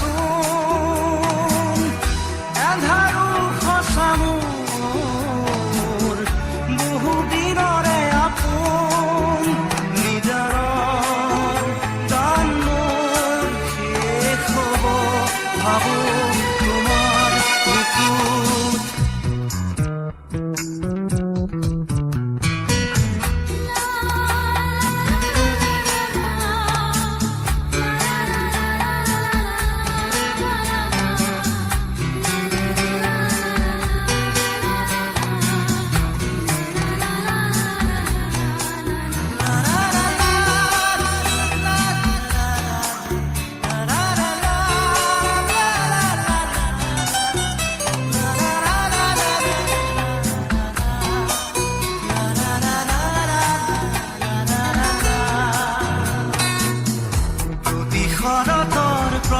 Jesús.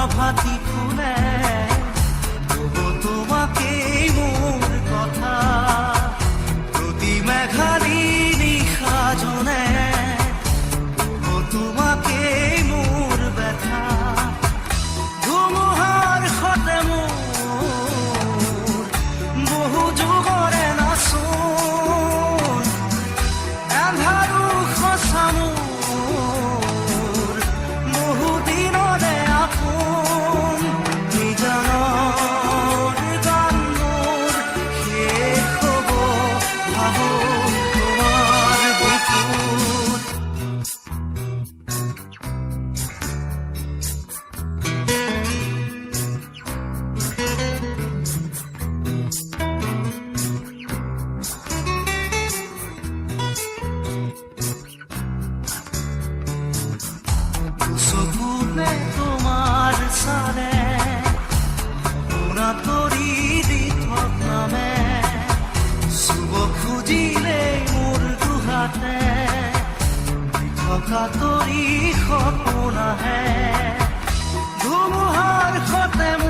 প্রভাতি ফুলে থকা তৰি সপোন আহে ধুমুহাৰ সতে মোৰ